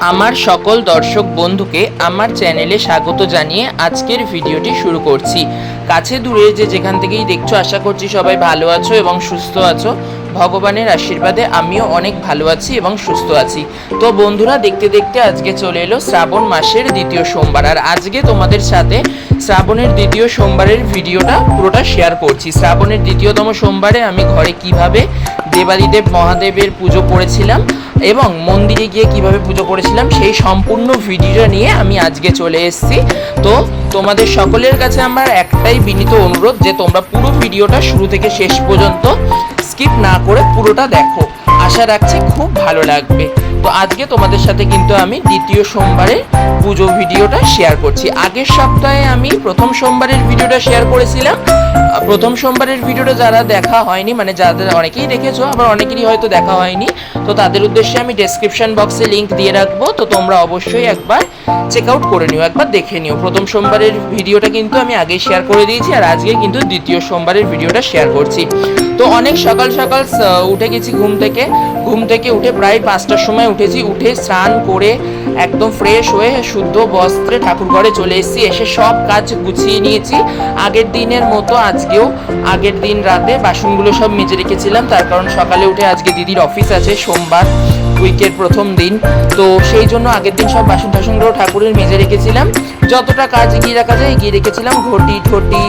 আমার সকল দর্শক বন্ধুকে আমার চ্যানেলে স্বাগত জানিয়ে আজকের ভিডিওটি শুরু করছি। কাছে দূরে যে যেখান থেকেই দেখছ, আশা করছি সবাই ভালো আছো এবং সুস্থ আছো। ভগবানের আশীর্বাদে আমিও অনেক ভালো আছি এবং সুস্থ আছি। তো বন্ধুরা, দেখতে দেখতে আজকে চলে এলো শ্রাবণ মাসের দ্বিতীয় সোমবার। আর আজকে তোমাদের সাথে শ্রাবণের দ্বিতীয় সোমবারের ভিডিওটা পুরোটা শেয়ার করছি। শ্রাবণের দ্বিতীয়তম সোমবারে আমি ঘরে কীভাবে দেবাদিদেব মহাদেবের পুজো করেছিলাম এবং মন্দিরে গিয়ে কীভাবে পুজো করেছিলাম সেই সম্পূর্ণ ভিডিওটা নিয়ে আমি আজকে চলে এসেছি। তো তোমাদের সকলের কাছে আমার একটাই বিনীত অনুরোধ যে তোমরা পুরো ভিডিওটা শুরু থেকে শেষ পর্যন্ত স্কিপ না করে পুরোটা দেখো। আশা রাখছি খুব ভালো লাগবে। তো আজকে তোমাদের সাথে কিন্তু আমি দ্বিতীয় সোমবারে পুজো ভিডিওটা শেয়ার করছি। আগের সপ্তাহে আমি প্রথম সোমবারের ভিডিওটা শেয়ার করেছিলাম। প্রথম সোমবারের ভিডিওটা যারা দেখা হয়নি মানে যাদের অনেকেই দেখেছ, আবার অনেকেরই হয়তো দেখা হয়নি, তো তাদের উদ্দেশ্যে আমি ডেসক্রিপশন বক্সে লিঙ্ক দিয়ে রাখব। তো তোমরা অবশ্যই একবার চেক আউট করে নিও, একবার দেখে নিও। প্রথম সোমবারের ভিডিওটা কিন্তু আমি আগেই শেয়ার করে দিয়েছি, আর আজকে কিন্তু দ্বিতীয় সোমবারের ভিডিওটা শেয়ার করছি। তো অনেক সকাল সকাল উঠে গেছি ঘুম থেকে। ঘুম থেকে উঠে প্রায় পাঁচটার সময় উঠেছি, উঠে স্নান করে একদম ফ্রেশ হয়ে শুদ্ধ বস্ত্রে ঠাকুর ঘরে চলে এসেছি, এসে সব কাজ গুছিয়ে নিয়েছি। আগের দিনের মতো আজকেও, আগের দিন রাতে বাসনগুলো সব মেজে রেখেছিলাম, তার কারণ সকালে উঠে আজকে দিদির অফিস আছে, সোমবার। উইকের প্রথম দিন। তো সেই জন্য আগের দিন সব বাসন টাসনগুলো ঠাকুরের মেজে রেখেছিলাম। যতটা কাজ এগিয়ে রাখা যায়, এগিয়ে রেখেছিলাম। ঘটি, ঠটি,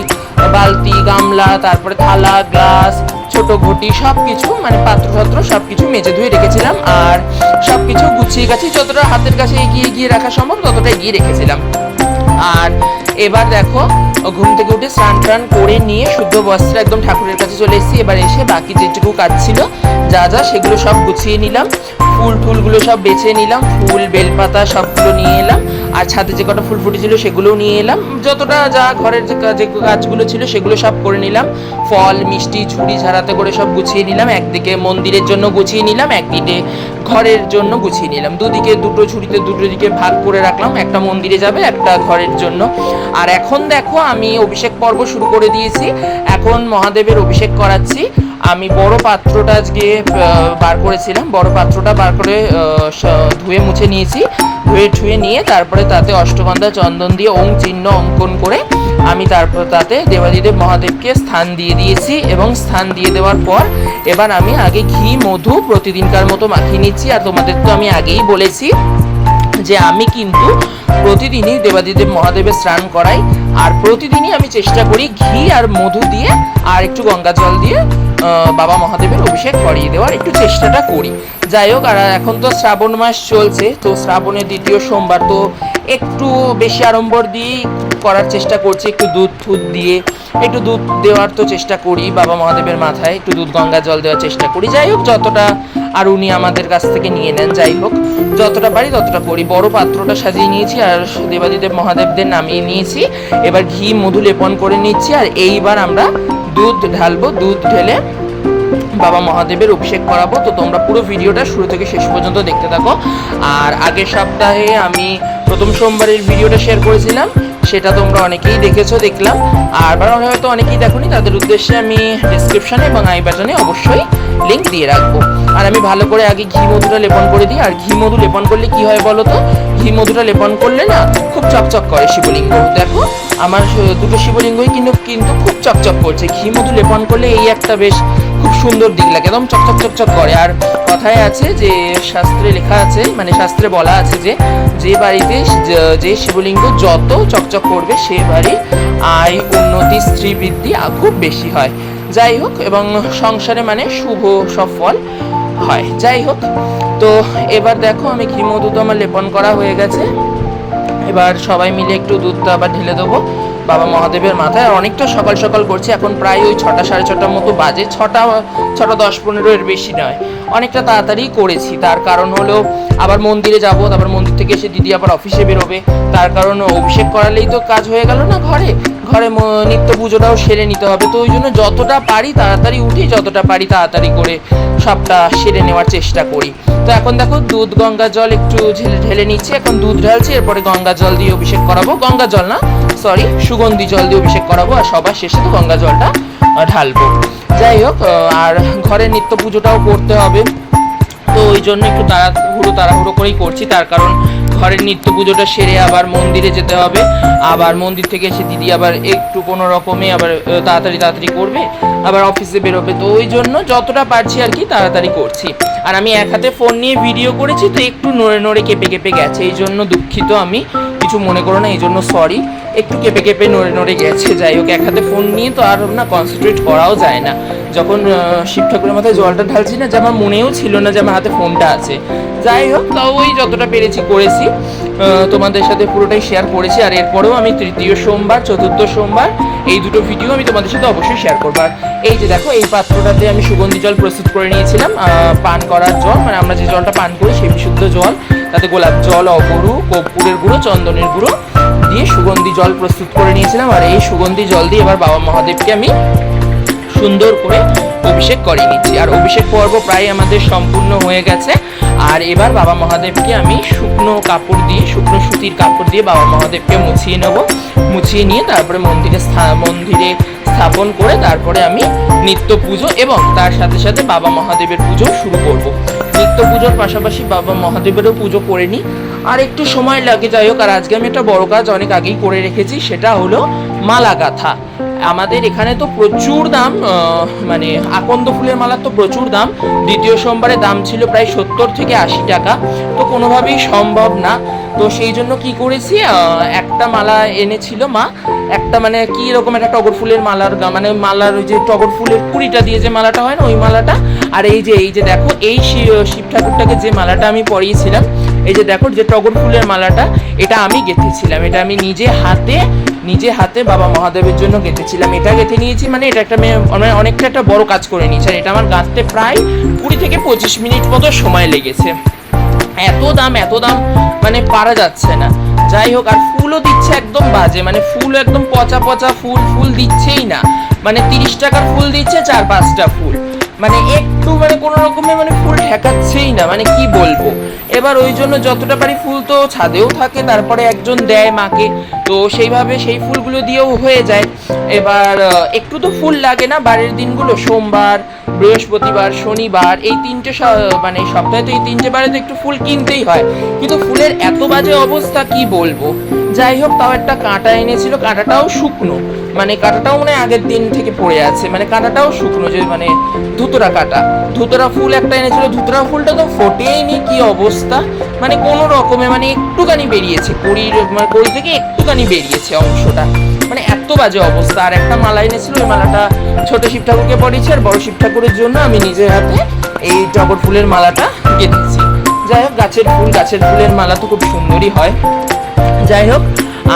বালতি, গামলা, তারপরে থালা, গ্লাস, ছোট ঘটি সব কিছু মানে পাত্র পাত্রপত্র সব কিছু মেজে ধুয়ে রেখেছিলাম। আর সব কিছু গুছিয়ে গাছি, যতটা হাতের কাছে এগিয়ে গিয়ে রাখা সম্ভব, ততটা এগিয়ে রেখেছিলাম। আর এবার দেখো ঘুম থেকে উঠে স্নান টান করে নিয়ে শুদ্ধ বস্ত্র একদম ঠাকুরের কাছে চলে এসেছি। এবার এসে বাকি যেটুকু কাজ ছিল, যা যা সেগুলো সব গুছিয়ে নিলাম। ফুল টুলগুলো সব বেছে নিলাম, ফুল, বেলপাতা সবগুলো নিয়ে এলাম, আর ছাদে যে কটা ফুল ফুটেছিল সেগুলোও নিয়ে এলাম। যতটা যা ঘরের যে কাজগুলো ছিল সেগুলো সব করে নিলাম। ফল, মিষ্টি, ঝুড়ি, ঝাড়াতে করে সব গুছিয়ে নিলাম। একদিকে মন্দিরের জন্য গুছিয়ে নিলাম, একদিকে ঘরের জন্য গুছিয়ে নিলাম। দুদিকে দুটো ঝুড়িতে দুটো দিকে ভাগ করে রাখলাম। একটা মন্দিরে যাবে, একটা ঘরের জন্য। আর এখন দেখো আমি অভিষেক পর্ব শুরু করে দিয়েছি। এখন মহাদেবের অভিষেক করাচ্ছি। আমি বড় পাত্রটা আজকে বার করেছিলাম। বড় পাত্রটা বার করে ধুয়ে মুছে নিয়েছি। ধুয়ে ঠুয়ে নিয়ে তারপরে তাতে অষ্টগন্ধা, চন্দন দিয়ে ওম চিহ্ন অঙ্কন করে আমি তারপর তাতে দেবাদিদেব মহাদেবকে স্থান দিয়ে দিয়েছি এবং স্থান দিয়ে দেওয়ার পর এবার আমি আগে ঘি, মধু প্রতিদিনকার মতো মাখিয়ে নিচ্ছি। আর তোমাদের তো আমি আগেই বলেছি যে আমি কিন্তু প্রতিদিনই দেবাদিদেব মহাদেবের স্নান করাই। আর প্রতিদিনই আমি চেষ্টা করি ঘি আর মধু দিয়ে আর একটু গঙ্গা জল দিয়ে বাবা মহাদেবের অভিষেক করিয়ে দেওয়ার একটু চেষ্টাটা করি। যাই হোক, আর এখন তো শ্রাবণ মাস চলছে, তো শ্রাবণের দ্বিতীয় সোমবার, তো একটু বেশি আড়ম্বর দিয়েই করার চেষ্টা করছি, একটু দুধ ফুদ দিয়ে, একটু দুধ দেওয়ার তো চেষ্টা করি, বাবা মহাদেবের মাথায় একটু দুধ গঙ্গা জল দেওয়ার চেষ্টা করি। যাই হোক, যতটা আর উনি আমাদের কাছ থেকে নিয়ে নেন, যাই হোক, যতটা পারি ততটা করি। বড় পাত্রটা সাজিয়ে নিয়েছি, আর দেবাদিদেব মহাদেবদের নামিয়ে নিয়েছি। এবার ঘি মধু লেপন করে নিচ্ছি, আর এইবার আমরা দুধ ঢালবো, দুধ ঢেলে বাবা মহাদেবের অভিষেক করাবো। তো তোমরা পুরো ভিডিওটা শুরু থেকে শেষ পর্যন্ত দেখতে থাকো। আর আগের সপ্তাহে আমি প্রথম সোমবারের ভিডিওটা শেয়ার করেছিলাম, সেটা তোমরা অনেকেই দেখেছ, দেখলাম। আর হয়তো অনেকেই দেখোনি, তাদের উদ্দেশ্যে আমি ডিসক্রিপশনে এবং আই বাটনে অবশ্যই লিঙ্ক দিয়ে রাখব। আর আমি ভালো করে আগে ঘি মধুটা লেপন করে দিই। আর ঘি মধু লেপন করলে কি হয় বলো তো? ঘি মধুটা লেপন করলে না খুব চকচক করে শিবলিঙ্গ। দেখো আমার দুটো শিবলিঙ্গই কিন্তু কিন্তু খুব চকচক করছে। ঘি মধু লেপন করলে এই একটা বেশ খুব সুন্দর দিক লাগে, একদম চকচক চকচক করে। আর কথায় আছে যে, শাস্ত্রে লেখা আছে মানে শাস্ত্রে বলা আছে যে যে বাড়িতে যে- শিবলিঙ্গ যত চকচক করবে, সে বাড়ি আয় উন্নতি স্ত্রী বৃদ্ধি খুব বেশি হয়। যাই হোক, এবং সংসারে মানে শুভ সফল হয়। যাই হোক, তো এবার দেখো আমি ঘি মধু তো আমার লেপন করা হয়ে গেছে। এবার সবাই মিলে একটু দুধটা আবার ঢেলে দেবো। বাবা মহাদেবের মাথায় অনেকটা সকাল সকাল করছি। এখন প্রায় ওই ছটা, সাড়ে ছটার মতো বাজে। ছটা ছটা দশ পনেরো এর বেশি নয়। অনেকটা তাড়াতাড়ি করেছি। তার কারণ হলো আবার মন্দিরে যাব, তারপর মন্দির থেকে এসে দিদি আবার অফিসে বেরোবে। তার কারণ অভিষেক করালেই তো কাজ হয়ে গেল না ঘরে। ঘরে নিত্য পুজোটাও সেরে নিতে হবে। তো ওই জন্য যতটা পারি তাড়াতাড়ি উঠি, যতটা পারি তাড়াতাড়ি করে সবটা সেরে নেওয়ার চেষ্টা করি। তো এখন দেখো, দুধ, গঙ্গা জল একটু ঢেলে ঢেলে নিচ্ছি। এখন দুধ ঢালছি, এরপরে গঙ্গা জল দিয়ে অভিষেক করাবো। গঙ্গা জল না সরি সুগন্ধি জল দিয়ে অভিষেক করাবো আর সবার শেষে তো গঙ্গা জলটা ঢালবো। যাই হোক আর ঘরের নিত্য পুজোটাও করতে হবে। তো ওই জন্য একটু তাড়াহুড়ো তাড়াহুড়ো করেই করছি, তার কারণ ঘরের নিত্য পুজোটা সেরে আবার মন্দিরে যেতে হবে। আবার মন্দির থেকে এসে দিদি আবার একটু কোনো রকমে আবার তাড়াতাড়ি তাড়াতাড়ি করবে, আবার অফিসে বেরোবে। তো ওই জন্য যতটা পারছি আর কি তাড়াতাড়ি করছি। আর আমি এক হাতে ফোন নিয়ে ভিডিও করেছি, তো একটু নড়ে নড়ে কেঁপে কেঁপে গেছে। এই জন্য দুঃখিত আমি, কিছু মনে করো না, এই জন্য সরি একটু কেঁপে কেঁপে নড়ে নড়ে গেছে। যাই হোক, এক হাতে ফোন নিয়ে তো আর না কনসেন্ট্রেট করাও যায় না। যখন শিব ঠাকুরের মাথায় জলটা ঢালছি না, যে আমার মনেও ছিল না যে আমার হাতে ফোনটা আছে। যাই হোক, তাও ওই যতটা পেরেছি করেছি। তোমাদের সাথে পুরোটাই শেয়ার করেছি। আর এরপরেও আমি তৃতীয় সোমবার, চতুর্থ সোমবার, এই দুটো ভিডিও আমি তোমাদের সাথে অবশ্যই শেয়ার করব। আর এই যে দেখো, এই পাত্রটাতে আমি সুগন্ধি জল প্রস্তুত করে নিয়েছিলাম। পান করার জল মানে আমরা যে জলটা পান করি, সেই বিশুদ্ধ জল। তাতে গোলাপ জল অপরু কর্পূরের গুঁড়ো, চন্দনের গুঁড়ো দিয়ে সুগন্ধি জল প্রস্তুত করে নিয়েছিলাম আর এই সুগন্ধি জল দিয়ে এবার বাবা মহাদেবকে আমি সুন্দর করে অভিষেক করে নিচ্ছি। আর অভিষেক পর্ব প্রায় আমাদের সম্পূর্ণ হয়ে গেছে। আর এবার বাবা মহাদেবকে আমি শুকনো কাপড় দিয়ে, শুকনো সুতির কাপড় দিয়ে বাবা মহাদেবকে মুছিয়ে নেব। মুছিয়ে নিয়ে তারপরে মন্দিরে মন্দিরে স্থাপন করে তারপরে আমি নিত্য পুজো এবং তার সাথে সাথে বাবা মহাদেবের পুজো শুরু করব। নিত্য পুজোর পাশাপাশি বাবা মহাদেবেরও পুজো করে নিই। আর একটু সময় লাগে, যাই হোক, আর আজকে আমি একটা বড় কাজ অনেক আগেই করে রেখেছি, সেটা হলো মালা গাঁথা আমাদের এখানে তো প্রচুর দাম মানে আকন্দ ফুলের মালার তো প্রচুর দাম। দ্বিতীয় সোমবারে দাম ছিল প্রায় সত্তর থেকে আশি টাকা। তো কোনোভাবেই সম্ভব না। তো সেই জন্য কি করেছি একটা মালা এনেছিল মা। একটা মানে কি রকম একটা টগর ফুলের মালার মানে মালার ওই যে টগর ফুলের কুড়িটা দিয়ে যে মালাটা হয় না, ওই মালাটা। আর এই যে এই যে দেখো, এই শিব ঠাকুরটাকে যে মালাটা আমি পরিয়েছিলাম এই যে দেখো যে টগর ফুলের মালাটা, এটা আমি গেঁথেছিলাম। এটা আমি নিজে হাতে নিজে হাতে বাবা মহাদেবের জন্য গেঁথেছিলাম। এটা গেঁথে নিয়েছি মানে এটা একটা মানে অনেকটা একটা বড় কাজ করে নিয়েছি। এটা আমার গাঁথতে প্রায় কুড়ি থেকে পঁচিশ মিনিট মতো সময় লেগেছে। এত দাম এত দাম মানে পারা যাচ্ছে না। যাই হোক, আর ফুলও দিচ্ছে একদম বাজে। মানে ফুল একদম পচা পচা ফুল ফুল দিচ্ছেই না। মানে তিরিশ টাকার ফুল দিচ্ছে, চার পাঁচটা ফুল। মানে একটু মানে কোনো রকমের মানে ফুল ঠেকাচ্ছেই না মানে কি বলব? এবার ওই জন্য যতটা পারি ফুল তো ছাদেও থাকে, তারপরে একজন দেয় মাকে। তো সেইভাবে সেই ফুলগুলো দিয়েও হয়ে যায়। এবার একটু তো ফুল লাগে না বারের দিনগুলো সোমবার, বৃহস্পতিবার, শনিবার, এই তিনটে মানে সপ্তাহে তো এই তিনটে বারে তো একটু ফুল কিনতেই হয়। কিন্তু ফুলের এত বাজে অবস্থা, কি বলব? যাই হোক, তাও একটা কাঁটা এনেছিল, কাঁটাটাও শুকনো। মানে কাঁটাটাও মানে আগের দিন থেকে পড়ে আছে। মানে কাঁটাটাও শুকনো, যে মানে ধুতরা কাটা। ধুতরা ফুল একটা এনেছিল। ধুতরা ফুলটা তো ফোটেইনি কি অবস্থা? মানে কোনো রকমে মানে একটুখানি বেরিয়েছে। কড়ির মানে কড়ি থেকে একটুখানি বেরিয়েছে অংশটা। মানে এত বাজে অবস্থা। আর একটা মালা এনেছিল, ওই মালাটা ছোট শিব ঠাকুরকে পড়েছি আর বড় শিব ঠাকুরের জন্য আমি নিজের হাতে এই টগর ফুলের মালাটা গেঁথেছি যাই হোক, গাছের ফুল, গাছের ফুলের মালা তো খুব সুন্দরই হয়। যাই হোক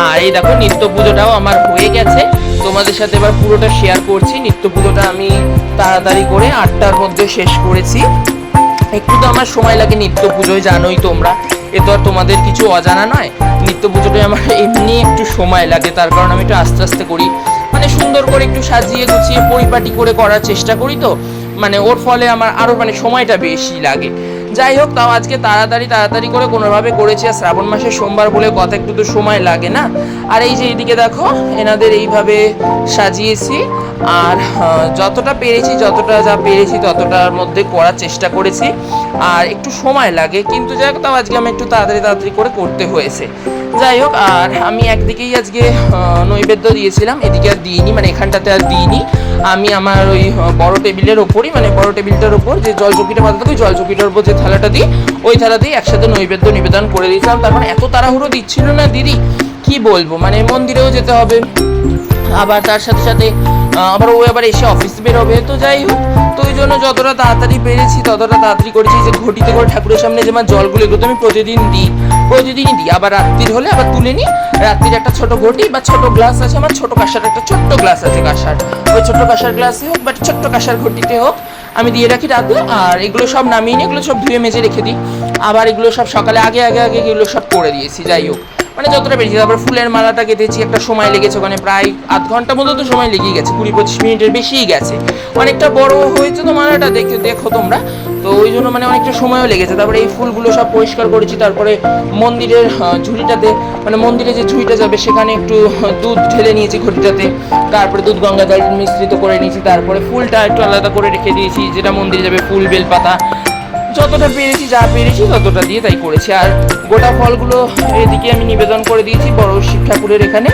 আর এই দেখো, নিত্য পুজোটাও আমার হয়ে গেছে। তোমাদের সাথে এবার পুরোটা শেয়ার করছি। নিত্য পুজোটা আমি তাড়াতাড়ি করে আটটার মধ্যে শেষ করেছি। একটু তো আমার সময় লাগে নিত্য পুজোয়, জানোই তোমরা। এ তো আর তোমাদের কিছু অজানা নয়। নিত্য পুজোটায় আমার এমনি একটু সময় লাগে, তার কারণ আমি একটু আস্তে আস্তে করি। মানে সুন্দর করে একটু সাজিয়ে গুছিয়ে পরিপাটি করে করার চেষ্টা করি তো। মানে ওর ফলে আমার আরও মানে সময়টা বেশি লাগে। যাই হোক, তাও আজকে তাড়াতাড়ি তাড়াতাড়ি করে কোনোভাবে করেছি, আর শ্রাবণ মাসের সোমবার বলে কথা একটু তো সময় লাগে না। আর এই যে এইদিকে দেখো, এনাদের এইভাবে সাজিয়েছি, আর যতটা পেরেছি, যতটা যা পেরেছি, ততটার মধ্যে করার চেষ্টা করেছি, আর একটু সময় লাগে, কিন্তু যাই হোক, তাও আজকে আমি একটু তাড়াতাড়ি তাড়াতাড়ি করে করতে হয়েছে। যাই হোক, আর আমি একদিকেই আজকে নৈবেদ্য দিয়েছিলাম, এদিকে আর দিইনি মানে এখানটাতে আর দিইনি। আমি আমার ওই বড় টেবিলের ওপরই মানে বড় টেবিলটার ওপর যে জল চকিটা বাঁধা থাকে জল চকিটার ওপর যে থালাটা দিই ওই থালাতেই একসাথে নৈবেদ্য নিবেদন করে দিয়েছিলাম। তার মানে এত তাড়াহুড়ো দিচ্ছিল না দিদি? কি বলব? মানে মন্দিরেও যেতে হবে। আবার তার সাথে সাথে আবার ও আবার এসে অফিস বেরোবে। তো যাই হোক, তো ওই জন্য যতটা তাড়াতাড়ি পেরেছি, ততটা তাড়াতাড়ি করেছি যে ঘটিতে করে ঠাকুরের সামনে যে আমার জলগুলো, এগুলো তো আমি প্রতিদিন দিই। প্রতিদিনই দিই। আবার রাত্রির হলে আবার তুলে নিই। রাত্রির একটা ছোট ঘটি বা ছোট গ্লাস আছে, আমার ছোট কাঁসার, একটা ছোট্ট গ্লাস আছে কাঁসার। ওই ছোট্ট কাঁসার গ্লাসে হোক বা ছোট্ট কাঁসার ঘটিতে হোক আমি দিয়ে রাখি রাতে, আর এগুলো সব নামিয়ে নিয়ে, এগুলো সব ধুয়ে মেজে রেখে দিই। আবার এগুলো সব সকালে আগে আগে আগে, এগুলো সব করে দিয়েছি, যাই হোক। মানে যতটা বেরিয়েছি তারপর ফুলের মালাটা গেঁথেছি একটা সময় লেগেছে ওখানে প্রায় আধ ঘণ্টা মতো তো সময় লেগেই গেছে, কুড়ি পঁচিশ মিনিটের বেশিই গেছে। অনেকটা বড় হয়েছে তো মালাটা, দেখে দেখো তোমরা। তো ওই জন্য মানে অনেকটা সময়ও লেগেছে। তারপরে এই ফুলগুলো সব পরিষ্কার করেছি, তারপরে মন্দিরের ঝুড়িটাতে মানে মন্দিরে যে ঝুড়িটা যাবে সেখানে একটু দুধ ঢেলে নিয়েছি ঘটিটাতে। তারপরে দুধ গঙ্গা জল মিশ্রিত করে নিয়েছি, তারপরে ফুলটা একটু আলাদা করে রেখে দিয়েছি, যেটা মন্দিরে যাবে ফুল, বেলপাতা যতটা পেরেছি যা পেরেছি ততটা দিয়ে তাই করেছি। আর গোটা ফলগুলো এদিকে আমি নিবেদন করে দিয়েছি বড় শিব ঠাকুরের এখানে।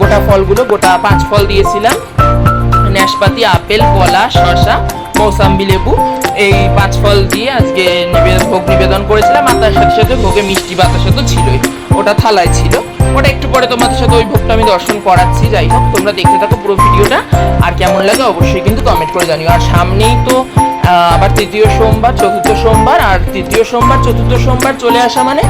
গোটা ফলগুলো, গোটা পাঁচ ফল দিয়েছিলাম। নাশপাতি আপেল, কলা, শসা মৌসাম্বি লেবু, এই পাঁচ ফল দিয়ে আজকে নিবেদন ভোগ নিবেদন করেছিলাম। আর তার সাথে সাথে ভোগে মিষ্টি বাতাসা তো ছিলই। ওটা থালায় ছিল। ওটা একটু পরে তোমাদের সাথে ওই ভোগটা আমি দর্শন করাচ্ছি। যাই হোক, তোমরা দেখতে থাকো পুরো ভিডিওটা। আর কেমন লাগে অবশ্যই কিন্তু কমেন্ট করে জানিও। আর সামনেই তো আবার তৃতীয় সোমবার, চতুর্থ সোমবার, আর তৃতীয় সোমবার, চতুর্থ সোমবার চলে আসা মানে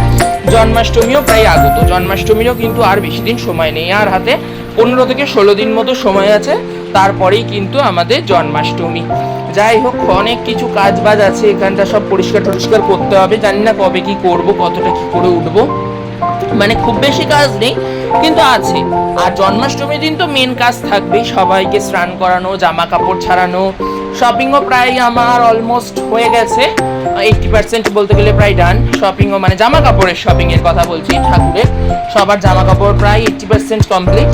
জন্মাষ্টমীও প্রায় আগত। জন্মাষ্টমীরও কিন্তু আর বেশি দিন সময় নেই। আর হাতে পনেরো থেকে ষোলো দিন মতো সময় আছে। তারপরেই কিন্তু আমাদের জন্মাষ্টমী। যাই হোক, অনেক কিছু কাজ বাজ আছে। এখানটা সব পরিষ্কার টরিষ্কার করতে হবে। জানি না কবে কি করব, কতটা কি করে উঠবো। মানে খুব বেশি কাজ নেই, কিন্তু আছে। আর জন্মাষ্টমীর দিন তো মেন কাজ থাকবেই। সবাইকে স্নান করানো, জামা কাপড় ছাড়ানো শপিংও প্রায় আমার অলমোস্ট হয়ে গেছে। এইটটি পার্সেন্ট বলতে গেলে প্রায় ডান শপিংও মানে জামা কাপড়ের শপিং এর কথা বলছি ঠাকুরের। সবার জামা কাপড় প্রায় এইটটি পার্সেন্ট কমপ্লিট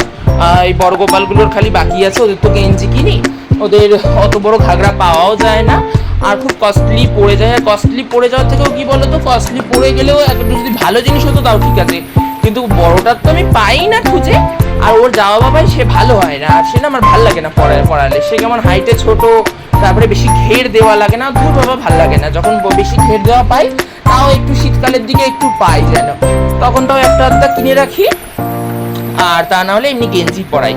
এই বড় গোপালগুলোর খালি বাকি আছে, ওদের তো গেঞ্জি কিনি। ওদের অত বড় ঘাগরা পাওয়াও যায় না। আর খুব কস্টলি পড়ে যায়। আর কস্টলি পড়ে যাওয়ার থেকেও কি বলতো কস্টলি পড়ে গেলেও একটু যদি ভালো জিনিস হতো তাও ঠিক আছে। কিন্তু বড়টার তো আমি পাই না খুঁজে। আর ওর যাওয়া বাবাই সে ভালো হয় না, আর সে না আমার ভালো লাগে না পড়ায় পড়ালে। সে কেমন হাইটে ছোট, তারপরে বেশি ঘের দেওয়া লাগে না, দূর বাবা ভালো লাগে না। যখন বেশি ঘের দেওয়া পাই, তাও একটু শীতকালের দিকে একটু পাই যেন। তখন তাও একটা আধটা কিনে রাখি, আর তা না হলে এমনি গেঞ্জি পরাই।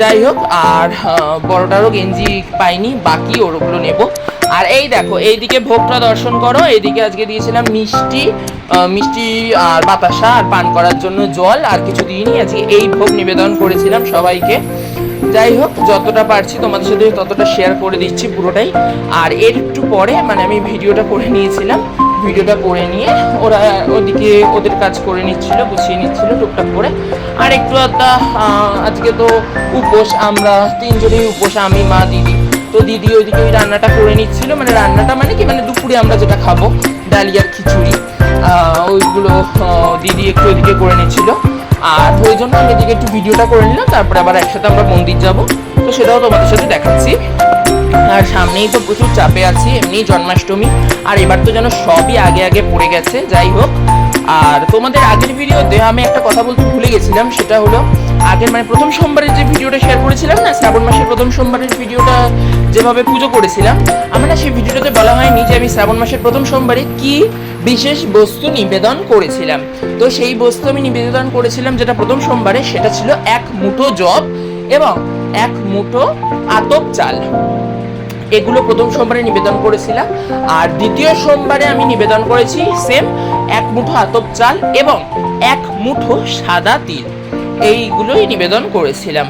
যাই হোক, আর বড়টারও গেঞ্জি পাইনি, বাকি ওরগুলো নেব। আর এই দেখো, এইদিকে ভোগটা দর্শন করো, এইদিকে আজকে দিয়েছিলাম মিষ্টি মিষ্টি আর বাতাসা আর পান করার জন্য জল আর কিছু দিইনি। আজকে এই ভোগ নিবেদন করেছিলাম সবাইকে। যাই হোক, যতটা পারছি তোমাদের সাথে ততটা শেয়ার করে দিচ্ছি পুরোটাই। আর এর একটু পরে মানে আমি ভিডিওটা করে নিয়েছিলাম। ভিডিওটা করে নিয়ে ওরা ওদিকে ওদের কাজ করে নিচ্ছিল, গুছিয়ে নিচ্ছিল টুকটাক করে। আর একটু আধটা আজকে তো উপোস আমরা তিনজনেই উপোস, আমি, মা, দিদি। তো দিদি ওইদিকে ওই রান্নাটা করে নিচ্ছিল। মানে রান্নাটা মানে কি? মানে দুপুরে আমরা যেটা খাব, ডালিয়ার খিচুড়ি। ওইগুলো দিদি একটু ওইদিকে করে নিচ্ছিল। আর ওই জন্য আমি এদিকে একটু ভিডিওটা করে নিলাম, তারপরে আবার একসাথে আমরা মন্দির যাব। তো সেটাও তোমাদের সাথে দেখাচ্ছি। আর সামনেই তো প্রচুর চাপে আছি, এমনি জন্মাষ্টমী। আর এবার তো যেন সবই আগে আগে পড়ে গেছে, যাই হোক। আর তোমাদের আগের ভিডিওতে আমি একটা কথা বলতে ভুলে গেছিলাম, সেটা হলো আগের মানে প্রথম সোমবারের যে ভিডিওটা শেয়ার করেছিলাম না, শ্রাবণ মাসের প্রথম সোমবারের ভিডিওটা যেভাবে পুজো করেছিলাম, আমার না সেই ভিডিওটাতে বলা হয়নি যে আমি শ্রাবণ মাসের প্রথম সোমবারে কি বিশেষ বস্তু নিবেদন করেছিলাম। তো সেই বস্তু আমি নিবেদন করেছিলাম যেটা প্রথম সোমবারে, সেটা ছিল এক মুঠো জব এবং এক মুঠো আতপ চাল। এগুলো প্রথম সোমবারে নিবেদন করেছিলাম। আর দ্বিতীয় সোমবারে আমি নিবেদন করেছি সেম এক মুঠো আতপ চাল এবং এক মুঠো সাদা তিল। এইগুলোই নিবেদন করেছিলাম।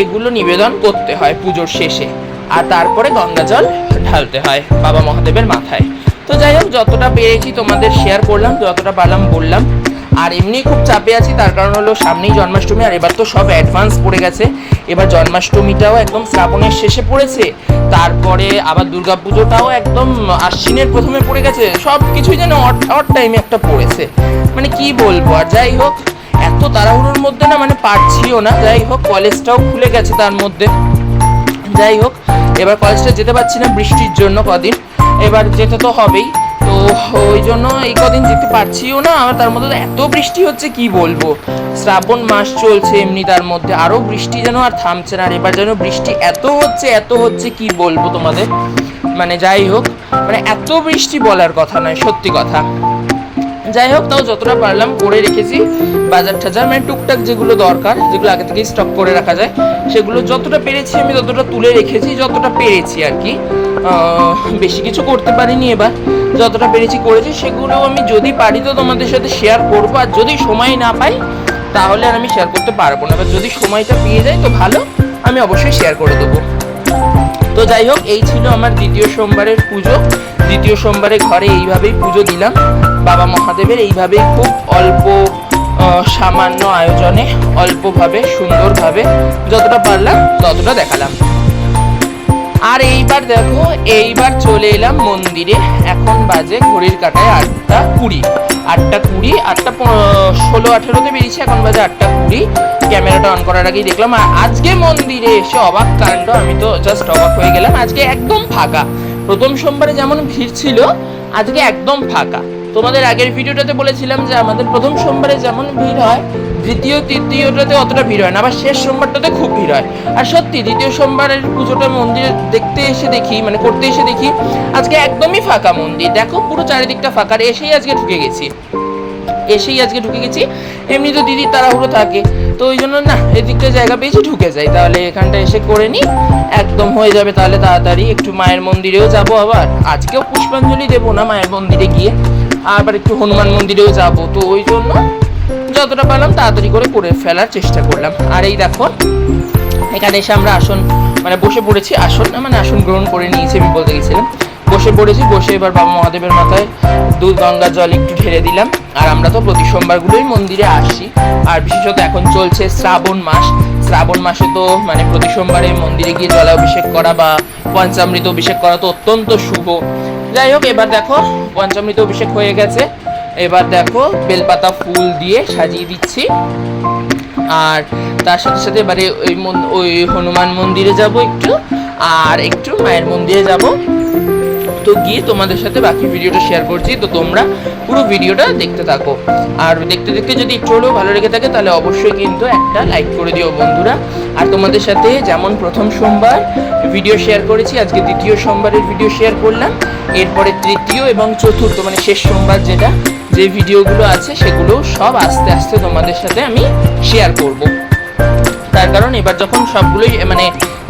এগুলো নিবেদন করতে হয় পুজোর শেষে। আর তারপরে গঙ্গা জল ঢালতে হয় বাবা মহাদেবের মাথায়। তো যাই হোক, যতটা পেরেছি তোমাদের শেয়ার করলাম, যতটা পারলাম বললাম। আর এমনি খুব চাপে আছি, তার কারণ হলো সামনেই জন্মাষ্টমী, আর এবার তো সব অ্যাডভান্স পড়ে গেছে। এবার জন্মাষ্টমীটাও একদম শ্রাবণের শেষে পড়েছে। তারপরে আবার দুর্গাপুজোটাও একদম আশ্বিনের প্রথমে পড়ে গেছে। সব কিছুই যেন অট অট টাইমে একটা পড়েছে। মানে কি বলব, আর যাই হোক, এত তাড়াহুড়োর মধ্যে না মানে পারছিও না। যাই হোক কলেজটাও খুলে গেছে তার মধ্যে। যাই হোক, এবার কলেজটা যেতে পারছি না বৃষ্টির জন্য কদিন। এবার যেতে তো হবেই। তো ওই জন্য এই কদিন যেতে পারছিও না আর তার মধ্যে এত বৃষ্টি হচ্ছে, কি বলব? শ্রাবণ মাস চলছে এমনি তার মধ্যে, আরও বৃষ্টি যেন আর থামছে না, আর এবার যেন বৃষ্টি এত হচ্ছে এত হচ্ছে, কি বলব তোমাদের? মানে যাই হোক মানে এত বৃষ্টি বলার কথা নয়, সত্যি কথা। যাই হোক তাও যতটা পারলাম করে রেখেছি। বাজার টাজার মানে টুকটাক যেগুলো দরকার, যেগুলো আগে থেকেই স্টক করে রাখা যায়, সেগুলো যতটা পেরেছি আমি ততটা তুলে রেখেছি, যতটা পেরেছি আর কি। বেশি কিছু করতে পারিনি এবার। যতটা পেরেছি করেছি সেগুলো আমি যদি পারি তো তোমাদের সাথে শেয়ার করব। আর যদি সময় না পাই, তাহলে আর আমি শেয়ার করতে পারব না। এবার যদি সময়টা পেয়ে যাই তো ভালো, আমি অবশ্যই শেয়ার করে দেবো। তো যাই হোক, এই ছিল আমার দ্বিতীয় সোমবারের পুজো। দ্বিতীয় সোমবারে ঘরে এইভাবেই পুজো দিলাম। বাবা মহাদেবের এইভাবেই খুব অল্প সামান্য আয়োজনে অল্পভাবে, সুন্দরভাবে যতটা পারলাম ততটা দেখালাম। আর এইবার দেখো, এইবার চলে এলাম মন্দিরে। এখন বাজে ঘড়ির কাটায় আটটা কুড়ি। আটটা কুড়ি, আটটা ষোলো, আঠেরোতে বেরিয়েছে, এখন বাজে আটটা কুড়ি। ক্যামেরাটা অন করার আগেই দেখলাম, আর আজকে মন্দিরে এসে অবাক কাণ্ড, আমি তো জাস্ট অবাক হয়ে গেলাম। আজকে একদম ফাঁকা। প্রথম সোমবারে যেমন ভিড় ছিল, আজকে একদম ফাঁকা। তোমাদের আগের ভিডিওটাতে বলেছিলাম যে আমাদের প্রথম সোমবারে যেমন ভিড় হয়, দ্বিতীয়, তৃতীয়টাতে অতটা ভিড় হয় না, আবার শেষ সোমবারটাতে খুব ভিড় হয়। আর সত্যি, দ্বিতীয় সোমবারের পুজোটা মন্দিরে দেখতে এসে দেখি মানে করতে এসে দেখি, আজকে একদমই ফাঁকা মন্দির। দেখো, পুরো চারিদিকটা ফাঁকা এসেই আজকে ঢুকে গেছি। এসেই আজকে ঢুকে গেছি। এমনি তো দিদির তাড়াহুড়ো থাকে, তো ওই জন্য না, এদিকটা জায়গা পেয়েছি ঢুকে যাই তাহলে এখানটা এসে করে নিই, একদম হয়ে যাবে তাহলে তাড়াতাড়ি। একটু মায়ের মন্দিরেও যাব আবার। আজকেও পুষ্পাঞ্জলি দেবো না মায়ের মন্দিরে গিয়ে। আবার একটু হনুমান মন্দিরেও যাব। তো ওই জন্য যতটা পারলাম তাড়াতাড়ি করে করে ফেলার চেষ্টা করলাম। আর এই দেখো, এখানে এসে আমরা আসন মানে বসে পড়েছি, আসন মানে আসন গ্রহণ করে নিয়েছি আমি বলতে গেছিলাম। বসে পড়েছি, বসে এবার বাবা মহাদেবের মাথায় দুধ, গঙ্গা, জল একটু ঢেলে দিলাম। আর আমরা তো প্রতি সোমবারগুলোই মন্দিরে আসি। আর বিশেষত এখন চলছে শ্রাবণ মাস। শ্রাবণ মাসে তো মানে প্রতি সোমবারে মন্দিরে গিয়ে জলাভিষেক করা বা পঞ্চামৃত অভিষেক করা তো অত্যন্ত শুভ। যাই হোক, এবার দেখো পঞ্চামৃত অভিষেক হয়ে গেছে। এবার দেখো বেলপাতা ফুল দিয়ে সাজিয়ে দিচ্ছি। আর তার সাথে সাথে এবারে ওই ওই হনুমান মন্দিরে যাব একটু, আর একটু মায়ের মন্দিরে যাব। তো গিয়ে তোমাদের সাথে বাকি ভিডিওটা শেয়ার করছি, তো তোমরা পুরো ভিডিওটা দেখতে থাকো। আর দেখতে দেখতে যদি একটু হলেও ভালো লেগে থাকে, তাহলে অবশ্যই কিন্তু একটা লাইক করে দিও বন্ধুরা। আর তোমাদের সাথে যেমন প্রথম সোমবার ভিডিও শেয়ার করেছি, আজকে দ্বিতীয় সোমবারের ভিডিও শেয়ার করলাম। এরপরে তৃতীয় এবং চতুর্থ মানে শেষ সোমবার যেটা, যে ভিডিওগুলো আছে, সেগুলো সব আস্তে আস্তে তোমাদের সাথে আমি শেয়ার করব। তার কারণ এবার যখন সবগুলোই মানে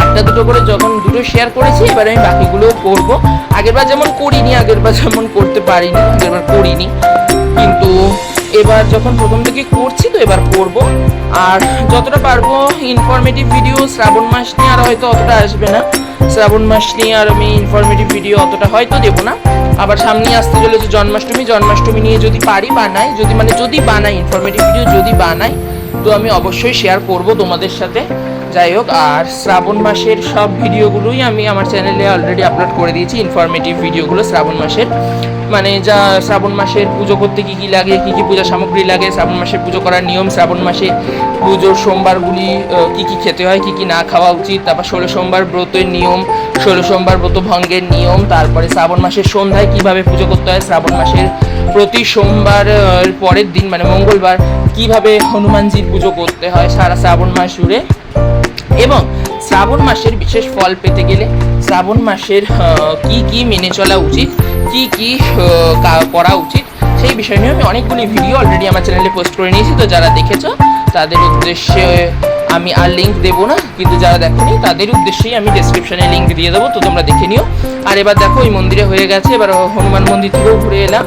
একটা দুটো করে যখন দুটো শেয়ার করেছি, এবার আমি বাকিগুলো করব। আগেরবার যেমন করিনি, আগেরবার যেমন করতে পারিনি, আগেরবার করিনি। কিন্তু এবার যখন প্রথম থেকে করছি তো এবার করব। আর যতটা পারব ইনফরমেটিভ ভিডিও শ্রাবণ মাস নিয়ে আর হয়তো অতটা আসবে না। শ্রাবণ মাস নিয়ে আর আমি ইনফরমেটিভ ভিডিও অতটা হয়তো দেবো না। আবার সামনে আসতে চলেছে জন্মাষ্টমী। জন্মাষ্টমী নিয়ে যদি পারি বানাই, যদি মানে যদি বানাই ইনফরমেটিভ ভিডিও যদি বানাই, তো আমি অবশ্যই শেয়ার করব তোমাদের সাথে। যাই হোক, আর শ্রাবণ মাসের সব ভিডিওগুলোই আমি আমার চ্যানেলে অলরেডি আপলোড করে দিয়েছি ইনফরমেটিভ ভিডিওগুলো শ্রাবণ মাসের। মানে যা শ্রাবণ মাসের পুজো করতে কী কী লাগে, কী কী পূজা সামগ্রী লাগে, শ্রাবণ মাসে পুজো করার নিয়ম, শ্রাবণ মাসে পুজোর সোমবারগুলি কী কী খেতে হয়, কী কী না খাওয়া উচিত, তারপর ষোলো সোমবার ব্রতের নিয়ম, ষোলো সোমবার ব্রত ভঙ্গের নিয়ম, তারপরে শ্রাবণ মাসের সন্ধ্যায় কীভাবে পুজো করতে হয়, শ্রাবণ মাসের প্রতি সোমবার পরের দিন মানে মঙ্গলবার, কীভাবে হনুমানজির পুজো করতে হয়, সারা শ্রাবণ মাস জুড়ে। এবং শ্রাবণ মাসের বিশেষ ফল পেতে গেলে শ্রাবণ মাসের কি কি মেনে চলা উচিত, কি কা- করা উচিত, সেই বিষয় নিয়ে আমি অনেকগুলি ভিডিও অলরেডি আমার চ্যানেলে পোস্ট করে নিয়েছি। তো যারা দেখেছ, তাদের উদ্দেশ্যে আমি আর লিঙ্ক দেবো না, কিন্তু যারা দেখোনি, তাদের উদ্দেশ্যেই আমি ডেসক্রিপশনে লিঙ্ক দিয়ে দেবো, তো তোমরা দেখে নিও। আর এবার দেখো, ওই মন্দিরে হয়ে গেছে, এবার হনুমান মন্দির থেকেও ঘুরে এলাম।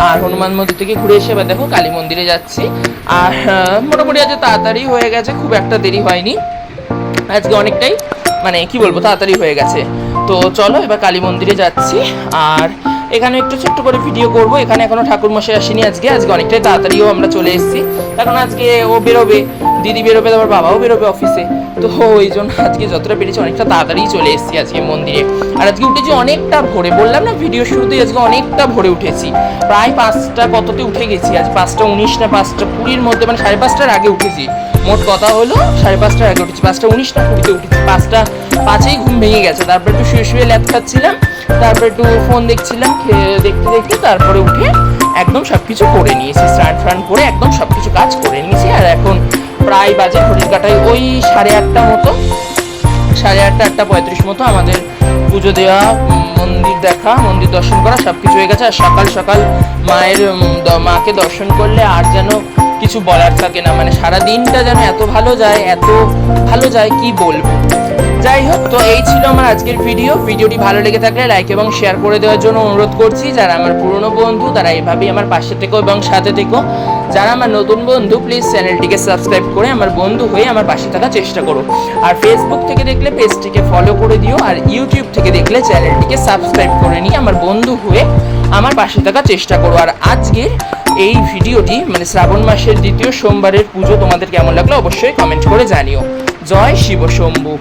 আর হনুমান মন্দির থেকে ঘুরে এসে এবার দেখো, কালী মন্দিরে যাচ্ছি। আর মোটামুটি আজ তাড়াতাড়ি হয়ে গেছে, খুব একটা দেরি হয়নি। আজকে অনেকটাই মানে কি বলব, তাড়াতাড়ি হয়ে গেছে। তো চলো, এবার কালী মন্দিরে যাচ্ছি। আর এখানে একটু ছোট্ট করে ভিডিও করব। এখানে এখনও ঠাকুর মশাই আসেনি আজকে। আজকে অনেকটাই তাড়াতাড়িও আমরা চলে এসেছি। কারণ আজকে ও বেরোবে, দিদি বেরোবে, তারপর বাবাও বেরোবে অফিসে তো ওই জন্য আজকে যতটা পেরেছি অনেকটা তাড়াতাড়ি চলে এসেছি আজকে মন্দিরে। আর আজকে উঠেছি অনেকটা ভোরে। বললাম না ভিডিও শুরুতেই আজকে অনেকটা ভোরে উঠেছি। প্রায় পাঁচটা কততে উঠে গেছি? আজ পাঁচটা উনিশ না পাঁচটা কুড়ির মধ্যে মানে সাড়ে পাঁচটার আগে উঠেছি। মোট কথা হলো সাড়ে পাঁচটা আগে উঠেছি পাঁচটা উনিশ না কুড়িতে উঠেছি পাঁচটা, পাঁচেই ঘুম ভেঙে গেছে। তারপর একটু শুয়ে শুয়ে ল্যাপ খাচ্ছিলাম, তারপর একটু ফোন দেখছিলাম দেখতে দেখতে তারপরে উঠে একদম সব কিছু করে নিয়েছি, স্নান ফ্রান করে একদম সব কিছু কাজ করে নিয়েছি। আর এখন প্রায় বাজে ঘড়ির কাটায় ওই সাড়ে আটটা মতো, সাড়ে আটটা আটটা পঁয়ত্রিশ মতো আমাদের পুজো দেওয়া মন্দির দেখা, মন্দির দর্শন করা সব কিছু হয়ে গেছে। আর সকাল সকাল মায়ের মাকে দর্শন করলে আর যেন কিছু বলার থাকে না মানে সারা দিনটা যেন এত ভালো যায়, এত ভালো যায় কি বলব? যাই হোক, তো এই ছিল আমার আজকের ভিডিও। ভিডিওটি ভালো লেগে থাকলে লাইক এবং শেয়ার করে দেওয়ার জন্য অনুরোধ করছি। যারা আমার পুরনো বন্ধু, তারা এভাবেই আমার পাশে থেকো এবং সাথে থেকো। যারা আমার নতুন বন্ধু প্লিজ চ্যানেলটিকে সাবস্ক্রাইব করে আমার বন্ধু হয়ে আমার পাশে থাকার চেষ্টা করো। আর ফেসবুক থেকে দেখলে পেজটিকে ফলো করে দিও, আর ইউটিউব থেকে দেখলে চ্যানেলটিকে সাবস্ক্রাইব করে নিয়ে আমার বন্ধু হয়ে আমার পাশে থাকার চেষ্টা করো। আর আজকের এই ভিডিওটি মানে শ্রাবণ মাসের দ্বিতীয় সোমবারের পুজো তোমাদের কেমন লাগল অবশ্যই কমেন্ট করে জানিও। জয় শিব শম্ভু